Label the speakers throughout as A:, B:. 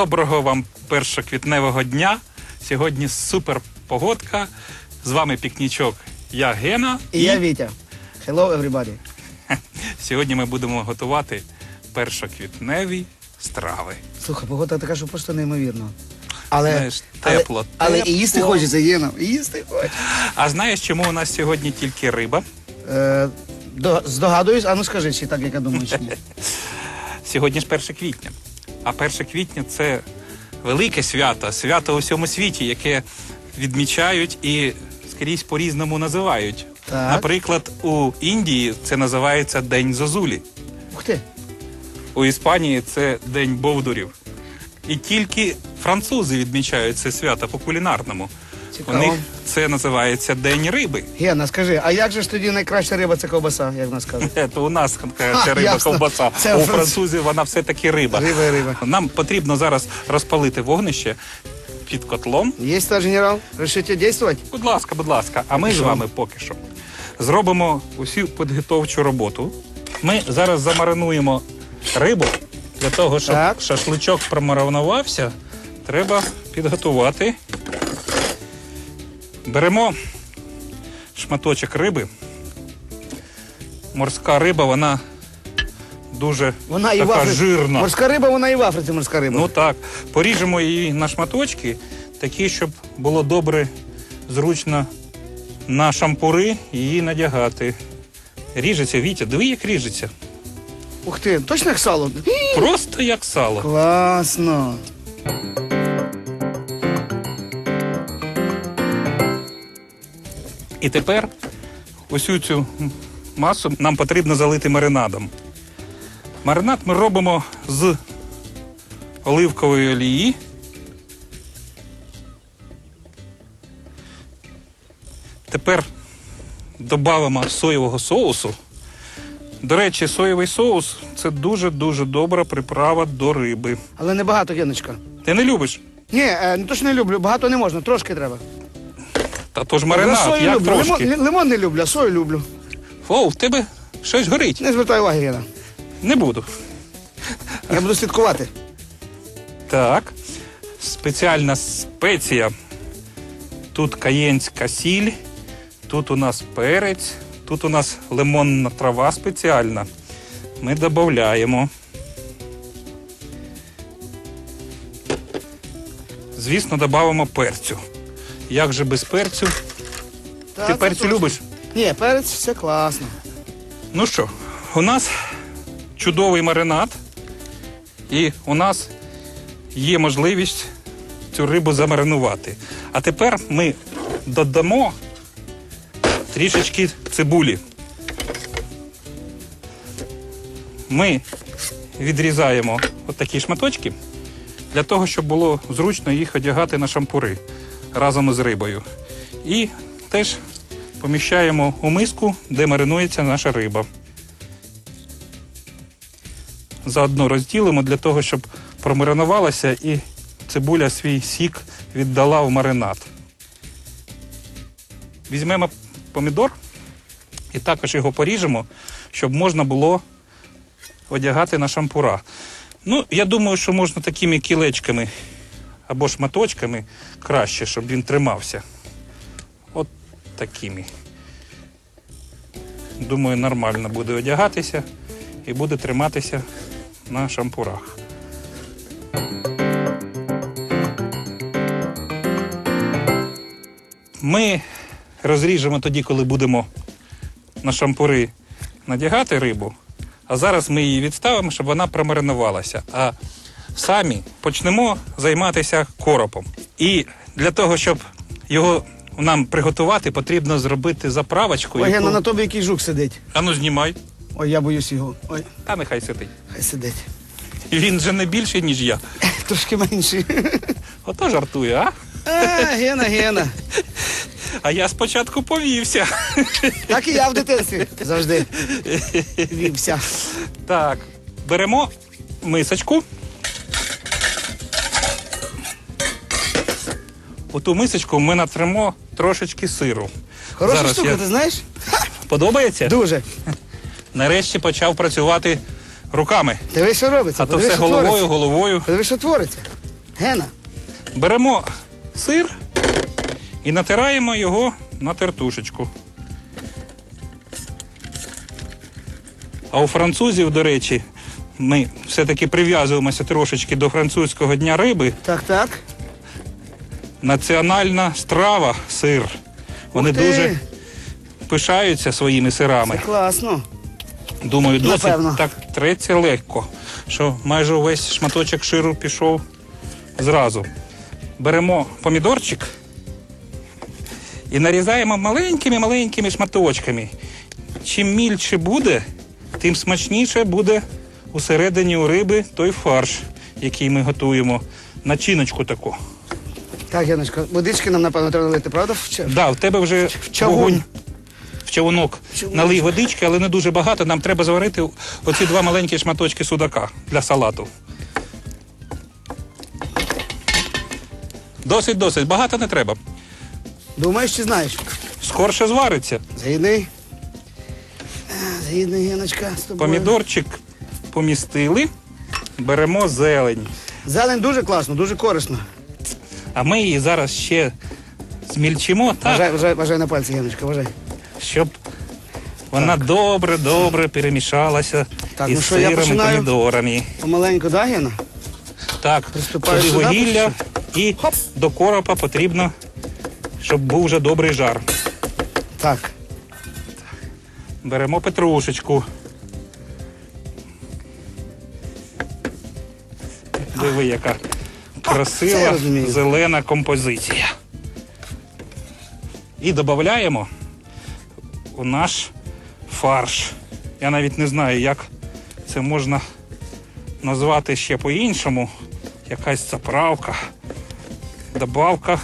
A: Доброго вам першоквітневого дня. Сьогодні супер погодка. З вами пікнічок. Я Гена.
B: І я Вітя. Hello, everybody.
A: Сьогодні ми будемо готувати першоквітневі страви.
B: Слухай, погода така, що просто неймовірно. Але,
A: Знаєш, тепло,
B: але, але і їсти хочеться, Єна, і їсти хочеться.
A: А знаєш, чому у нас сьогодні тільки риба?
B: Е, до, здогадуюсь, а ну скажи, чи так, як я думаю, чи ні.
A: Сьогодні ж 1 квітня. А 1 квітня це велике свято, свято у всьому світі, яке відмічають і скрізь по-різному називають.
B: Так.
A: Наприклад, у Індії це називається День Зозулі.
B: Ух ти.
A: У Іспанії це День Бовдурів. І тільки французи відмічають це свято по кулінарному.
B: Цікаво.
A: У них це називається День риби.
B: Гена, скажи, а як же ж тоді найкраща риба це ковбаса, як в нас кажуть?
A: Е, То у нас е,
B: Ха,
A: це риба
B: ясно.
A: ковбаса,
B: Це
A: а у
B: француз-
A: французів вона все-таки риба.
B: Риба і риба.
A: Нам потрібно зараз розпалити вогнище під котлом.
B: Є, товарищ генерал? Решите действовать?
A: Будь ласка, будь ласка, а ми з вами поки що зробимо усю підготовчу роботу. Ми зараз замаринуємо рибу для того, щоб
B: Так.
A: шашличок промаринувався, треба підготувати. Беремо шматочок риби. Морська риба, вона дуже
B: Вона і в
A: така
B: Африці.
A: жирна.
B: Морська риба, вона і в Африці морська риба.
A: Ну так, поріжемо її на шматочки, такі, щоб було добре, зручно на шампури її надягати. Ріжеться, Вітя, диви, як ріжеться.
B: Ух ти, точно як сало?
A: Просто як сало.
B: Класно.
A: І тепер усю цю масу нам потрібно залити маринадом. Маринад ми робимо з оливкової олії. Тепер додамо соєвого соусу. До речі, соєвий соус це дуже-дуже добра приправа до риби.
B: Але не багато, Геночка.
A: Ти не любиш?
B: Ні, е, не то що не люблю, багато не можна, трошки треба.
A: Та то ж маринад, як
B: люблю.
A: трошки.
B: Лимон, лимон не люблю, а сою люблю.
A: О, в тебе щось горить.
B: Не звертай уваги, Гена.
A: Не буду.
B: Я буду слідкувати.
A: Так. Спеціальна спеція. Тут каєнська сіль, тут у нас перець, тут у нас лимонна трава спеціальна. Ми додаємо. Звісно, додамо перцю. Як же без перцю?
B: Та,
A: Ти
B: це
A: перцю
B: точно.
A: любиш?
B: Ні, перець все класно.
A: Ну що, у нас чудовий маринад, і у нас є можливість цю рибу замаринувати. А тепер ми додамо трішечки цибулі. Ми відрізаємо отакі шматочки для того, щоб було зручно їх одягати на шампури разом із рибою. І теж поміщаємо у миску, де маринується наша риба. Заодно розділимо для того, щоб промаринувалася і цибуля свій сік віддала в маринад. Візьмемо помідор і також його поріжемо, щоб можна було одягати на шампура. Ну, я думаю, що можна такими кілечками або шматочками краще, щоб він тримався. От такими. Думаю, нормально буде одягатися і буде триматися на шампурах. Ми розріжемо тоді, коли будемо на шампури надягати рибу, а зараз ми її відставимо, щоб вона промаринувалася. А самі почнемо займатися коропом. І для того, щоб його нам приготувати, потрібно зробити заправочку.
B: Ой,
A: яку-
B: Гена, на тобі який жук сидить.
A: Ану, знімай.
B: Ой, я боюсь його. Ой,
A: Та нехай сидить.
B: хай сидить.
A: Він же не більший, ніж я.
B: Трошки менший.
A: Ото жартує, а?
B: Е, Гена, Гена.
A: А я спочатку повівся.
B: Так і я в дитинстві завжди вівся.
A: Так, беремо мисочку. У ту мисочку ми натремо трошечки сиру.
B: Хороша
A: Зараз
B: штука,
A: я-
B: ти знаєш?
A: Подобається?
B: Дуже.
A: Нарешті почав працювати руками.
B: Диви, що робиться.
A: А то все
B: що
A: головою,
B: твориться.
A: головою.
B: Подиви, що твориться. Гена.
A: Беремо сир і натираємо його на тертушечку. А у французів, до речі, ми все-таки прив'язуємося трошечки до французького дня риби.
B: Так, так.
A: Національна страва сир. Вони
B: ти,
A: дуже пишаються своїми
B: Це
A: сирами.
B: класно.
A: Думаю, досить
B: Напевно.
A: так треться легко, що майже увесь шматочок ширу пішов зразу. Беремо помідорчик і нарізаємо маленькими-маленькими шматочками. Чим мільче буде, тим смачніше буде усередині у риби той фарш, який ми готуємо. Начиночку таку.
B: Так, Яночка, водички нам, напевно, треба налити, правда? В ча-
A: Да, в тебе вже
B: чавун.
A: вогонь в чавунок.
B: Чавуночок.
A: Налий водички, але не дуже багато. Нам треба зварити оці два маленькі шматочки судака для салату. Досить, досить. Багато не треба.
B: Думаєш чи знаєш?
A: Скорше звариться.
B: Згідний. А, Згідний, Яночка, з тобою.
A: Помідорчик помістили. Беремо зелень.
B: Зелень дуже класно, дуже корисно.
A: А ми її зараз ще змільчимо так,
B: Вважай, вважай, вважай на пальці, Яночка, вважай.
A: щоб вона добре, добре перемішалася
B: Так,
A: із
B: ну що, я
A: сиром і
B: починаю?
A: помідорами.
B: Помаленьку, да, Яна?
A: Так,
B: Приступаю
A: туди
B: сюди,
A: вугілля і
B: Хоп.
A: до коропа потрібно, щоб був вже добрий жар.
B: Так.
A: Беремо петрушечку. Диви, яка красива зелена композиція. І додаємо у наш фарш. Я навіть не знаю, як це можна назвати ще по-іншому. Якась заправка, добавка.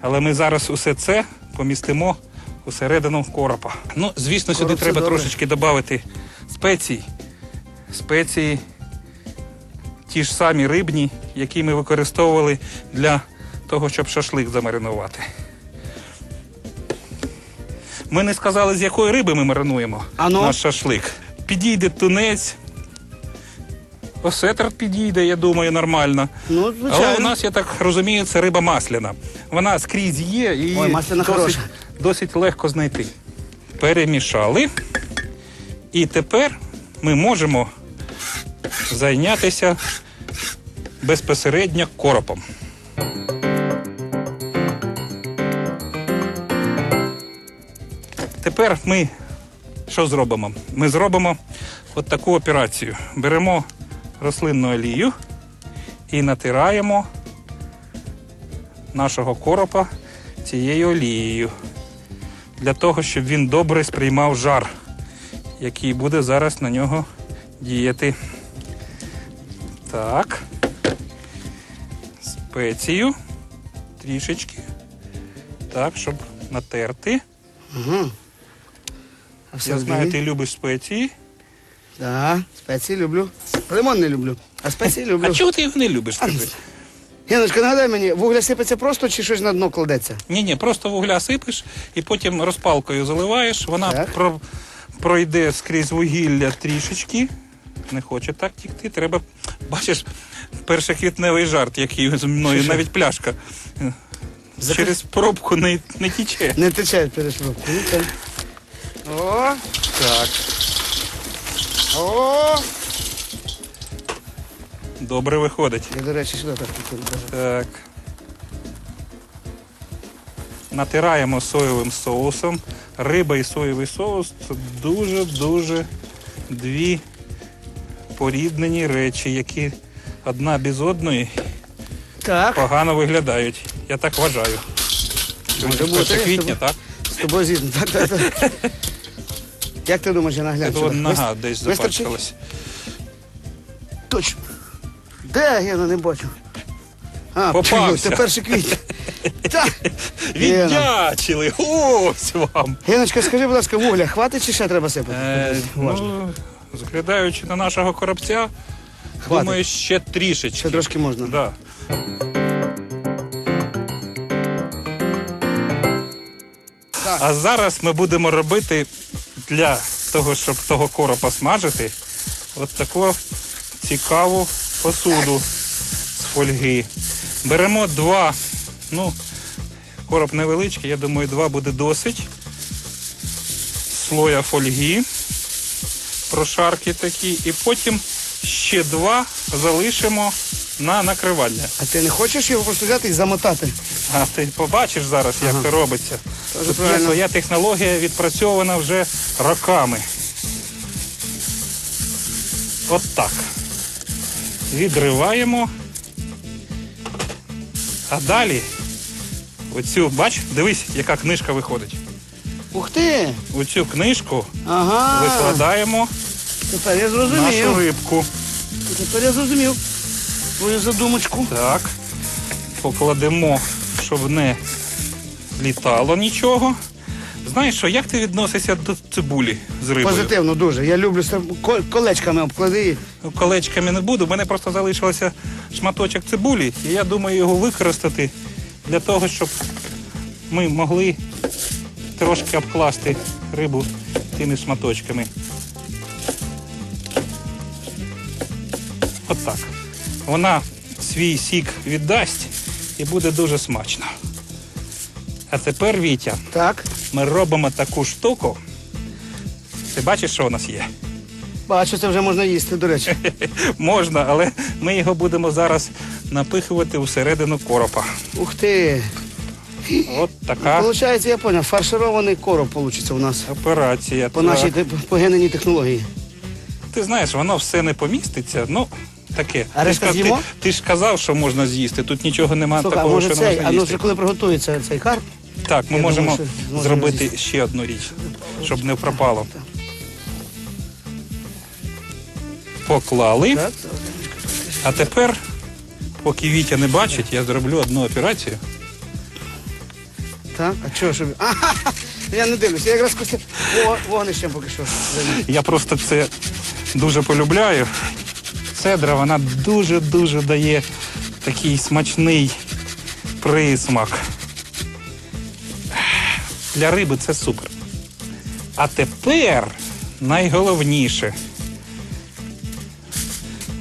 A: Але ми зараз усе це помістимо усередину коропа. Ну, звісно, сюди
B: Короб це
A: треба
B: добре.
A: трошечки додати спецій. Спеції ті ж самі рибні, які ми використовували для того, щоб шашлик замаринувати. Ми не сказали, з якої риби ми маринуємо
B: Ано?
A: наш шашлик. Підійде тунець. Осетр підійде, я думаю, нормально.
B: Ну, звичайно.
A: Але у нас, я так розумію, це риба масляна. Вона скрізь є і
B: Ой, масляна
A: досить,
B: хороша.
A: досить легко знайти. Перемішали. І тепер ми можемо зайнятися безпосередньо коропом. Тепер ми що зробимо? Ми зробимо от таку операцію. Беремо рослинну олію і натираємо нашого коропа цією олією. Для того, щоб він добре сприймав жар, який буде зараз на нього діяти. Так. Спецію трішечки. Так, щоб натерти.
B: Угу. А все
A: Я знаю, ти любиш спеції.
B: Да, спеції люблю. Лимон не люблю, а спеції люблю.
A: А чого ти їх не любиш?
B: Яночка, нагадай мені, вугля сипеться просто чи щось на дно кладеться?
A: Ні, ні, просто вугля сипиш і потім розпалкою заливаєш, вона
B: Так.
A: про, пройде скрізь вугілля трішечки. Не хоче так тікти. Треба. Бачиш, першоквітневий жарт, який зі мною, навіть пляшка. Через пробку не, не тіче.
B: Не тече через пробку. Ну, так. О,
A: Так,
B: о.
A: добре виходить.
B: Я, до речі, сюди так підходжу.
A: Так. Натираємо соєвим соусом. Риба і соєвий соус це дуже-дуже дві поріднені речі, які одна без одної
B: Так,
A: погано виглядають. Я так вважаю.
B: Може бути,
A: 1 квітня, так?
B: з тобою згідно. Так, так, так. Як ти думаєш, я
A: Це
B: нагляну?
A: от нога десь запачкалась.
B: Точно. Де я не бачу? А,
A: Попався.
B: чую, Тепер квітня. Так.
A: Віддячили! Ось вам!
B: Геночка, скажи, будь ласка, вугля хватить чи ще треба сипати?
A: Е, ну, заглядаючи на нашого коробця,
B: Хватить.
A: думаю, ще трішечки.
B: Ще трошки можна.
A: Да.
B: Так.
A: А зараз ми будемо робити для того, щоб того коропа смажити, от таку цікаву посуду з фольги. Беремо два, ну, короб невеличкий, я думаю, два буде досить. Слоя фольги, прошарки такі, і потім ще два залишимо на накривання.
B: А ти не хочеш його просто взяти і замотати?
A: А ти побачиш зараз, як це робиться.
B: Тоже
A: Тут є своя технологія відпрацьована вже роками. От так. Відриваємо. А далі, оцю, бач, дивись, яка книжка виходить.
B: Ух ти!
A: Оцю книжку
B: Ага.
A: викладаємо
B: Тепер я
A: нашу рибку.
B: Тепер я зрозумів твою задумочку.
A: Так. Покладемо, щоб не літало нічого. Знаєш що, як ти відносишся до цибулі з рибою?
B: Позитивно дуже. Я люблю ко- колечками обклади.
A: Ну, Колечками не буду. У мене просто залишився шматочок цибулі, і я думаю його використати для того, щоб ми могли трошки обкласти рибу тими шматочками. Вона свій сік віддасть і буде дуже смачно. А тепер, Вітя,
B: Так.
A: ми робимо таку штуку. Ти бачиш, що у нас є?
B: Бачу, це вже можна їсти, до речі.
A: Можна, але ми його будемо зараз напихувати всередину коропа.
B: Ух ти.
A: От така
B: Получається, я поняв, фарширований короб вийде у нас.
A: операція.
B: По
A: Так.
B: нашій тип- погененій технології.
A: Ти знаєш, воно все не поміститься. Ну, таке.
B: А решта
A: ти, ж-
B: з'їмо?
A: ти, ти ж казав, що можна з'їсти. Тут нічого немає
B: Слухай, а
A: такого,
B: може
A: що не
B: цей,
A: можна
B: а ну
A: їсти.
B: вже коли приготується цей карп,
A: Так, ми
B: Я
A: можемо
B: думаю, що можна
A: зробити
B: з'їсти.
A: ще одну річ, щоб не пропало. Поклали.
B: так?
A: А тепер, поки Вітя не бачить, я зроблю одну операцію.
B: Так, а чого. Ага, я не дивлюся, я якраз кости... Вогнищем поки що.
A: Я просто це дуже полюбляю. Цедра, вона дуже-дуже дає такий смачний присмак. Для риби це супер. А тепер найголовніше.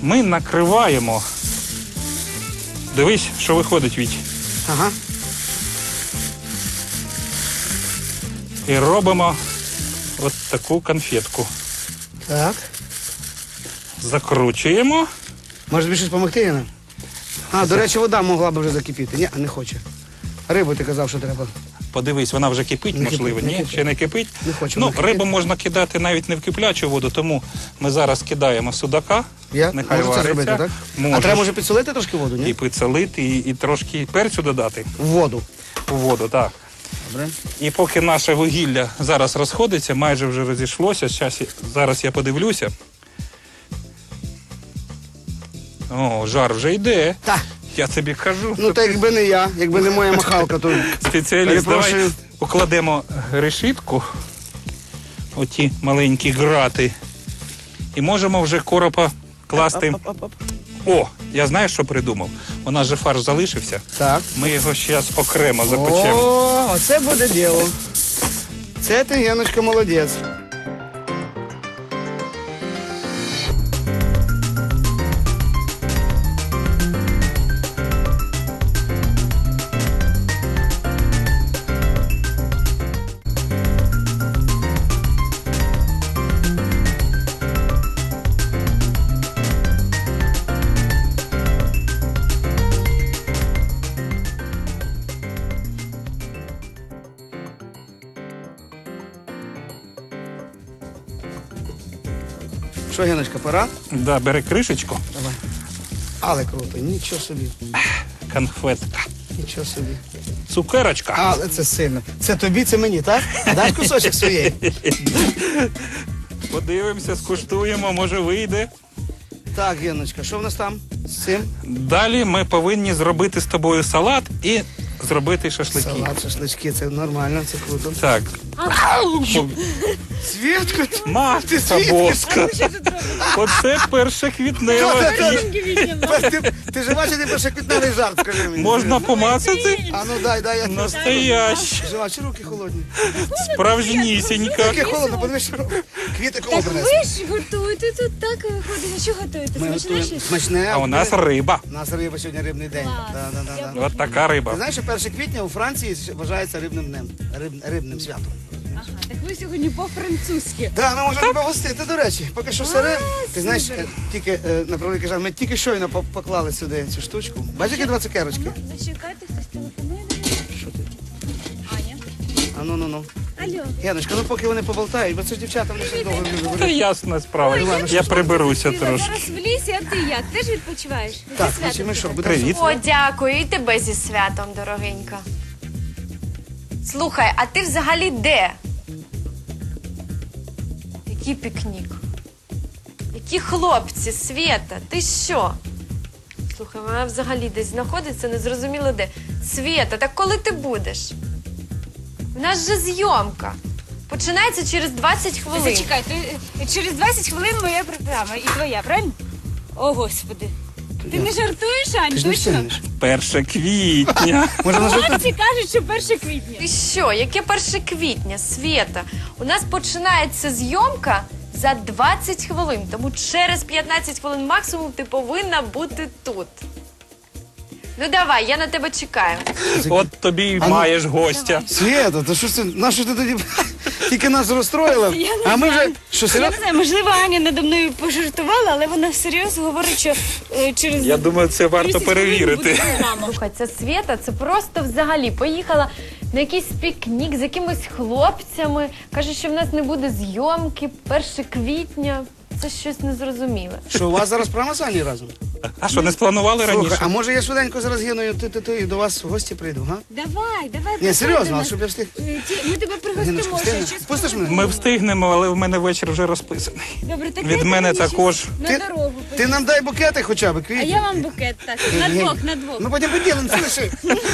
A: Ми накриваємо. Дивись, що виходить, Віть.
B: Ага.
A: І робимо от таку конфетку.
B: Так.
A: Закручуємо.
B: Може щось допомогти, Яна? А, до речі, вода могла б вже закипіти. Ні, не хоче. Рибу ти казав, що треба.
A: Подивись, вона вже кипить,
B: Не
A: можливо.
B: кипить, не
A: Ні,
B: кипить.
A: ще не кипить.
B: Не хоче
A: ну,
B: вона кипіти.
A: рибу можна кидати навіть не в киплячу воду, тому ми зараз кидаємо судака.
B: Я
A: Нехай
B: можу це
A: вариться.
B: зробити, так? А
A: Можеш.
B: треба може підсолити трошки воду,
A: І
B: ні?
A: підсолити, і, і трошки перцю додати
B: В воду.
A: у воду, так.
B: Добре.
A: І поки наше вугілля зараз розходиться, майже вже розійшлося. Щас, я- зараз я подивлюся. О, жар вже йде.
B: Так.
A: Я тобі кажу.
B: Ну, так якби не я, якби не моя махалка, то
A: Спеціаліст, давай
B: Перепрошую.
A: покладемо решітку, оті маленькі грати, і можемо вже коропа класти. О, я знаю, що придумав. У нас же фарш залишився.
B: Так.
A: Ми його зараз окремо запечемо.
B: О, оце буде діло. Це ти, Яночка, молодець. Що, Яночка, пора?
A: Да, бери кришечку,
B: Давай. Але круто, нічого собі,
A: конфетка,
B: нічого собі.
A: цукерочка.
B: Але це сильно. Це тобі, це мені, так? Дай кусочок своєї.
A: Подивимося, скуштуємо, може вийде.
B: Так, Яночка, що в нас там з цим?
A: Далі ми повинні зробити з тобою салат і зробити шашлики.
B: Салат, шашлички, це нормально, це круто.
A: Так,
B: ти
A: Матка
B: звідки?
A: боска. Оце перше квітневе.
B: Ти, ти ж бачиш, ти перше квітневий жарт, скажи мені.
A: Можна помацати?
B: А ну дай, дай, я
A: Настоящ.
B: Жива, чи руки холодні?
A: Справжнісінька.
B: Таке холодно, подивись, що руки. Квіти кого
C: Так
B: принесли.
C: ви ж готуєте тут так виходить. Що готуєте?
B: Ми
C: Смачне
B: готуємо
C: щось?
B: смачне.
A: А у нас риба.
B: У нас риба сьогодні рибний день.
C: Клас.
B: Да, да, да, да.
A: От така
B: Ти
A: риба.
B: знаєш, що 1 квітня у Франції вважається рибним днем, риб, рибним святом.
C: Ви сьогодні по-французьки.
B: Так, ми можемо тебе гостити, до речі. Поки що сире. Ти знаєш, е, тільки е, на превеликий жаль, ми тільки щойно по- поклали сюди цю штучку. Бачиш, які два цукерочки?
C: Ну, зачекайте, хтось телефонує.
B: Що ти?
C: Аня.
B: А ну ну ну.
C: Алло.
B: Яночка, ну поки вони поболтають, бо це ж дівчата вони ще довго не
A: Та
B: говорять.
A: ясна справа.
C: Ой,
A: Я приберуся
C: Ти
A: трошки.
C: зараз в лісі, а ти як? Теж відпочиваєш? Зі
B: Так,
C: святом
B: значить ми що,
C: тебе.
B: будемо
A: Привіт.
D: О, дякую, і тебе зі святом, дорогенька. Слухай, а ти взагалі де? Який пікнік? Які хлопці, Свєта, ти що? Слухай, вона взагалі десь знаходиться, незрозуміло де. Свєта, так коли ти будеш? У нас же зйомка. Починається через 20 хвилин.
C: Зачекай, ти, е, через 20 хвилин моя програма і твоя, правильно? О, Господи. Ти не жартуєш, Ань,
B: ж не
C: точно?
B: встигнеш.
A: Перше квітня.
B: Може, на жовтий?
C: Хлопці кажуть, що 1 квітня.
D: Ти що, яке 1 квітня, Свєта? У нас починається зйомка за 20 хвилин, тому через 15 хвилин максимум ти повинна бути тут. Ну давай, я на тебе чекаю.
A: От тобі й маєш гостя.
B: Света, то що ж це? На що ти тоді тільки нас розстроїла?
C: Я не
B: А ми вже
C: знаю.
B: що
C: Я
B: серйозно?
C: не знаю, можливо, Аня надо мною пожартувала, але вона всерйоз говорить, що е, через
A: Я думаю, це варто
C: 30 хвилин
A: перевірити.
C: буде програма.
D: Слухай, ця Свєта, це просто взагалі поїхала на якийсь пікнік з якимись хлопцями. Каже, що в нас не буде зйомки 1 квітня. Це щось незрозуміле.
B: Що у вас зараз прямо Сані разом?
A: А що, не спланували
B: Слухай,
A: раніше?
B: а може я швиденько зараз гіною ти, ти, ти, і до вас в гості прийду, га?
C: Давай, давай.
B: Ні, серйозно, але щоб я встиг.
C: Е, ті- Ми тебе пригостимо. ще
B: встигнеш?
C: щось
B: Пустиш мене?
A: Ми встигнемо, але в мене вечір вже розписаний.
C: Добре, так
A: Від
C: дайте
A: мене
C: мені щось
A: також.
C: На
B: Ти-
C: дорогу.
B: Ти нам дай букети хоча б,
C: А я вам букет, так. На двох, на двох.
B: Ми потім поділимо, це лише.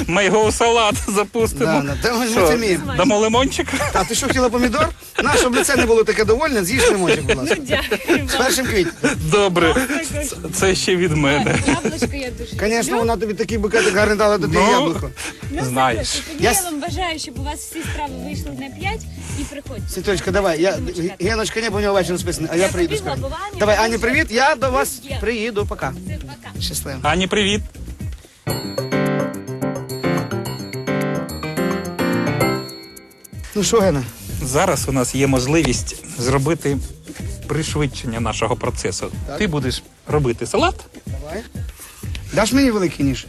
A: Ми його у салат запустимо.
B: Да, та ми
A: Що,
B: це вміємо.
A: Дамо лимончик?
B: А ти що хотіла помідор? На, щоб лице не було таке довольне, з'їж лимончик, будь ласка.
C: Дякую
B: З
C: вам.
B: першим квітня.
A: Добре. Це- Це ще від мене.
C: Яблучко я дуже
B: Звісно, вона тобі такий букетик гарний дала, то ти
A: Ну,
B: яблуко.
C: Ну,
A: Знаєш.
C: Тоді
B: Я
C: я
B: с-
C: вам бажаю, щоб у вас всі справи вийшли на 5 і приходьте.
B: Світочка, давай, я,
C: Будемо чекати.
B: Геночка не, бо у нього вечір розписаний, а я
C: Я
B: приїду
C: побігла,
B: скоро.
C: бо Аня
B: Давай,
C: вже
B: привіт, я до вас
C: Є.
B: приїду, пока.
C: Все, пока.
B: Щасливо.
A: Ані, привіт.
B: Ну що, Гена?
A: Зараз у нас є можливість зробити пришвидшення нашого процесу. Ти будеш робити салат.
B: Даш мені великий ніж?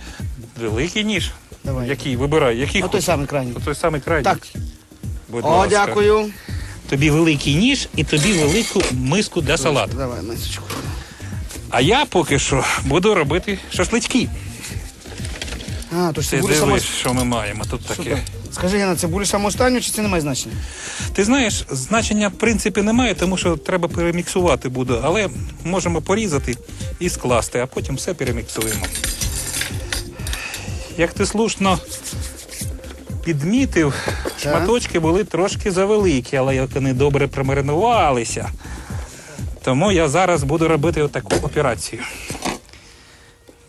A: великий ніж.
B: Давай.
A: Який вибирай, який
B: О, той
A: хочеш.
B: самий крайній.
A: О, той самий крайній.
B: Так.
A: Будь
B: О,
A: ласка.
B: дякую.
A: Тобі великий ніж і тобі велику миску для салату.
B: Давай, мисочку.
A: А я поки що буду робити шашлички.
B: А, то ж
A: Ти
B: буде само...
A: що ми маємо тут таке.
B: Супер. Скажи, Гена, це буде самоостанню чи це не має значення?
A: Ти знаєш, значення в принципі немає, тому що треба переміксувати буде, але можемо порізати і скласти, а потім все переміксуємо. Як ти слушно підмітив, шматочки були трошки завеликі, але як вони добре промаринувалися. Тому я зараз буду робити таку операцію.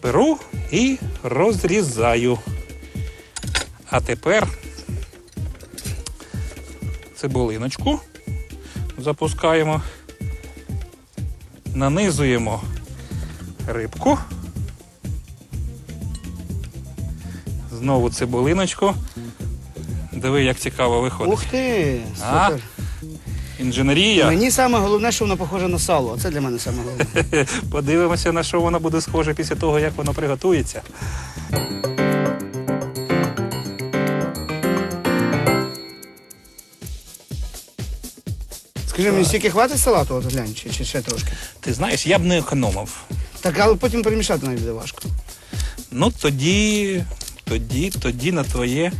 A: Беру і розрізаю. А тепер цибулиночку запускаємо, нанизуємо рибку. Знову цибулиночку. Диви, як цікаво виходить.
B: Ух ти,
A: А?
B: супер.
A: Інженерія.
B: Мені саме головне, що воно похоже на сало. Оце для мене саме головне.
A: Подивимося, на що воно буде схоже після того, як воно приготується.
B: Скажи мені, стільки хватить салату, от глянь, чи, чи ще трошки?
A: Ти знаєш, я б не економив.
B: Так, але потім перемішати навіть буде важко.
A: Ну тоді, тоді, тоді на твоє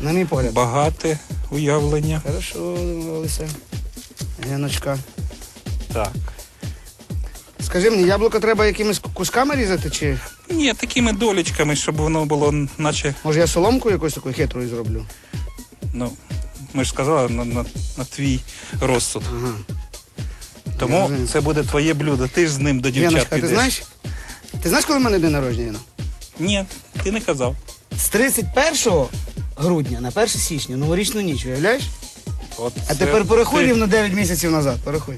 B: На мій погляд.
A: багате уявлення.
B: Хорошо, домовилися. Геночка.
A: Так.
B: Скажи мені, яблуко треба якимись кусками різати, чи
A: Ні, такими долічками, щоб воно було, наче,
B: може я соломку якусь таку хитрою зроблю?
A: ну, Ми ж сказали на, на, на твій розсуд.
B: Ага.
A: Тому
B: розумію.
A: це буде твоє блюдо. Ти ж з ним до дівчат
B: Яночка, ти знаєш? Ти знаєш, коли в мене день народження? Яна?
A: Ні, ти не казав.
B: З 31 грудня на 1 січня, новорічну ніч, уявляєш?
A: От
B: А
A: це
B: тепер порахуй
A: ти-
B: рівно 9 місяців назад. Порахуй.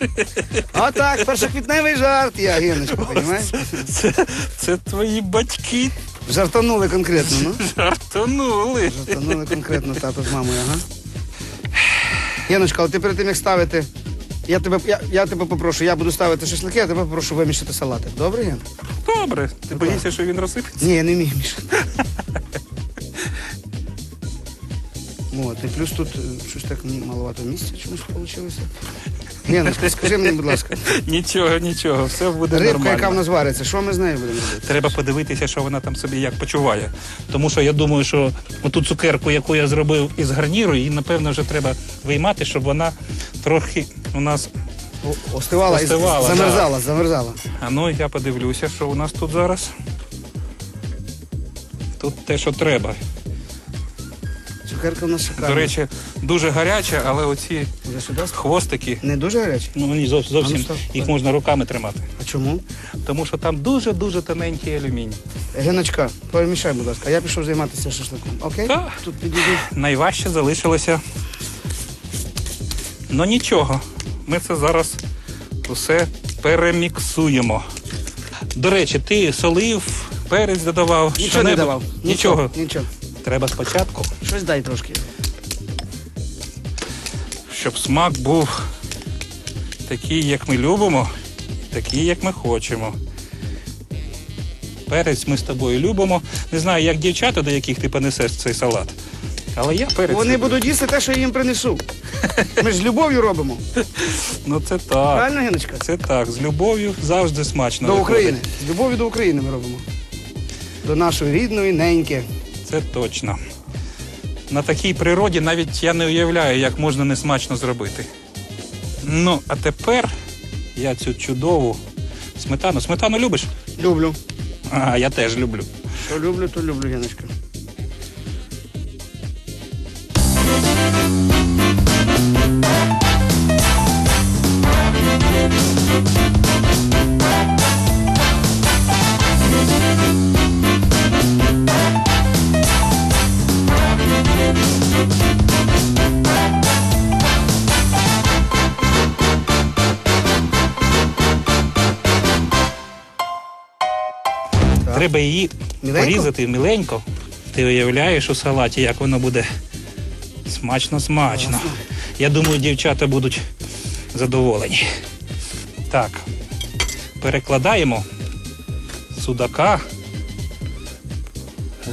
B: Отак, першоквітневий жарт, я Геночка, розумієш?
A: Це, це твої батьки
B: Жартанули конкретно, ну.
A: жартанули.
B: Жартанули конкретно тато з мамою, ага. Яночка, але ти перед тим як ставити. Я тебе, я, я тебе попрошу, я буду ставити шашлики, а тебе попрошу вимішати салатик. Добре, Ян?
A: Добре. Ти боїшся, що він розсипеться?
B: Ні, я не вмію мішати. От, і плюс тут е, щось так маловато місця чомусь вийшло. Яночка, скажи мені, будь ласка,
A: Нічого, нічого, все буде
B: рибка,
A: нормально.
B: яка в нас вариться, що ми з нею будемо робити?
A: Треба подивитися, що вона там собі як почуває. Тому що я думаю, що ту цукерку, яку я зробив із гарніру, її, напевно, вже треба виймати, щоб вона трохи у нас.
B: О- Остивала, і
A: Остивала,
B: замерзала, замерзала.
A: А ну я подивлюся, що у нас тут зараз. Тут те, що треба.
B: Цукерка в нас шикарна.
A: До речі, дуже гаряча, але оці хвостики,
B: Не дуже гаряче?
A: ну вони зов-
B: А ну,
A: зовсім їх можна руками тримати.
B: А чому?
A: Тому що там дуже-дуже тоненький алюміній.
B: Геночка, перемішай, будь ласка, я пішов займатися шашликом. Окей?
A: Так.
B: Тут підійду.
A: найважче залишилося. Ну нічого, ми це зараз усе переміксуємо. До речі, ти солив, перець додавав.
B: Нічого не
A: що-небудь?
B: давав.
A: Нічого.
B: Нічого.
A: Треба спочатку,
B: Щось дай трошки.
A: Щоб смак був такий, як ми любимо, такий, як ми хочемо. Перець ми з тобою любимо. Не знаю, як дівчата, до яких ти понесеш цей салат. Але я перець.
B: Вони
A: люблю.
B: будуть їсти те, що я їм принесу. Ми ж з любов'ю робимо.
A: Ну це так.
B: Правильно, Геночка?
A: Це так, з любов'ю завжди смачно.
B: До
A: виходить.
B: України. З любов'ю до України ми робимо. До нашої рідної неньки.
A: Це точно. На такій природі навіть я не уявляю, як можна несмачно зробити. Ну, а тепер я цю чудову сметану. Сметану любиш?
B: Люблю.
A: А, я теж люблю.
B: Що люблю, то люблю, Геночка.
A: Треба її
B: Міленько?
A: порізати міленько. Ти уявляєш у салаті, як воно буде смачно-смачно. Я думаю, дівчата будуть задоволені. Так, перекладаємо судака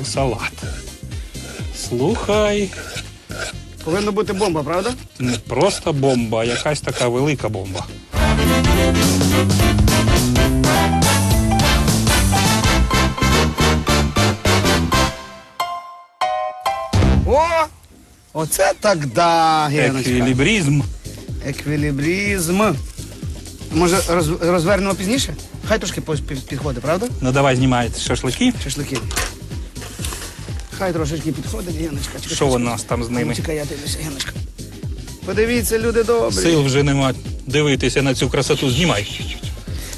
A: у салат. Слухай,
B: Повинна бути бомба, правда?
A: не просто бомба, а якась така велика бомба.
B: Оце так да, Геночка.
A: Еквілібризм.
B: Еквілібризм. Може, роз, розвернемо пізніше? Хай трошки пос- підходить, правда?
A: Ну давай знімай шашлики.
B: Шашлики. Хай трошечки підходить, Геночка. Чекай,
A: Що у нас там з ними?
B: Чекай, я дивлюся, Геночка. Подивіться, люди добрі.
A: Сил вже нема дивитися на цю красоту. Знімай.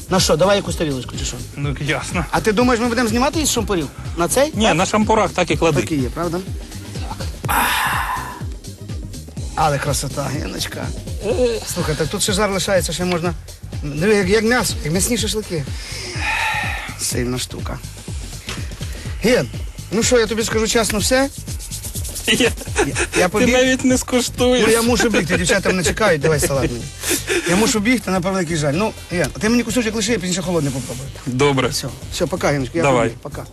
B: На що, давай якусь тарілочку чи що?
A: Ну ясно.
B: А ти думаєш, ми будемо знімати із шампурів? На цей?
A: Ні, на шампурах так і клади.
B: Так і є, правда? Але красота, Геночка. Слухай, так тут ще жар лишається, ще можна. Диви, як, як м'ясо, як м'ясні шашлики. Сильна штука. Ген, ну що, я тобі скажу чесно все.
A: Я,
B: Я, я
A: ти навіть не скуштуєш.
B: Ну я мушу бігти, дівчата мене чекають, давай салат мені. Я мушу бігти, на превеликий жаль. Ну, Ген, а ти мені кусочок лиши, я пізніше холодний попробую.
A: Добре.
B: Все, все, пока, Геночка, я
A: Давай.
B: побіг, пока.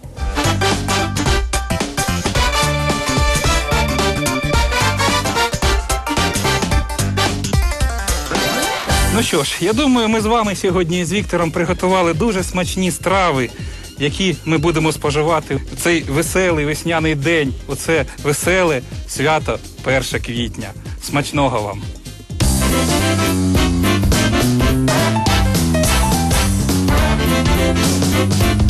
A: Ну що ж, я думаю, ми з вами сьогодні з Віктором приготували дуже смачні страви, які ми будемо споживати в цей веселий весняний день. Оце веселе свято 1 квітня. Смачного вам! Thank you.